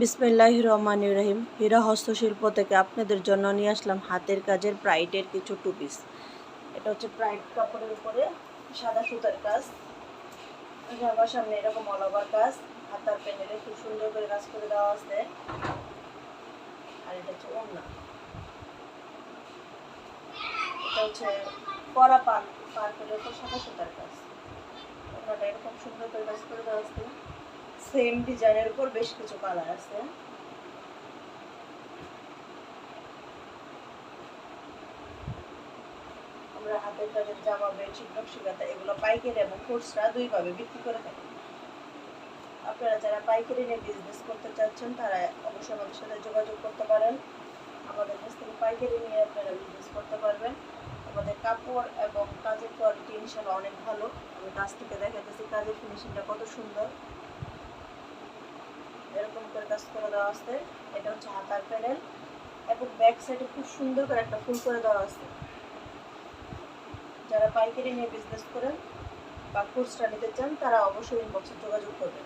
বিসমিল্লাহ রহমান রহিম হীরা হস্তশিল্প থেকে আপনাদের জন্য নিয়ে আসলাম হাতের কাজের প্রাইডের কিছু টু পিস। এটা হচ্ছে প্রাইড কাপড়ের উপরে সাদা সুতার কাজ। জামার সামনে এরকম অল ওভার কাজ। হাতার প্যানেলে খুব সুন্দর করে কাজ করে দেওয়া আছে। আর এটা হচ্ছে ওড়না। এটা হচ্ছে কড়া পান পার্পেলের উপর সাদা সুতার কাজ। ওড়নাটা এরকম সুন্দর করে কাজ করে দেওয়া আছে। সেম ডিজাইনের উপর বেশ কিছু কালার আছে। আমরা হাতের কাজের জামা বেডশিট নকশিকাতা এগুলো পাইকারি এবং খুচরা দুইভাবে বিক্রি করে থাকি। আপনারা যারা পাইকারি নিয়ে বিজনেস করতে চাচ্ছেন, তারা অবশ্যই আমাদের সাথে যোগাযোগ করতে পারেন। আমাদের কাছ থেকে পাইকারি নিয়ে আপনারা বিজনেস করতে পারবেন। আমাদের কাপড় এবং কাজের কোয়ালিটি ইনশাল্লাহ অনেক ভালো। আমি কাছ থেকে দেখাতেছি কাজের ফিনিশিংটা কত সুন্দর। এরকম করে কাজ করে দেওয়া আছে। এটা হচ্ছে হাতার প্যানেল এবং ব্যাক সাইডে খুব সুন্দর করে একটা ফুল করে দেওয়া আছে। যারা পাইকারি নিয়ে বিজনেস করেন বা কোর্সটা নিতে চান তারা অবশ্যই ইনবক্সে যোগাযোগ করবেন।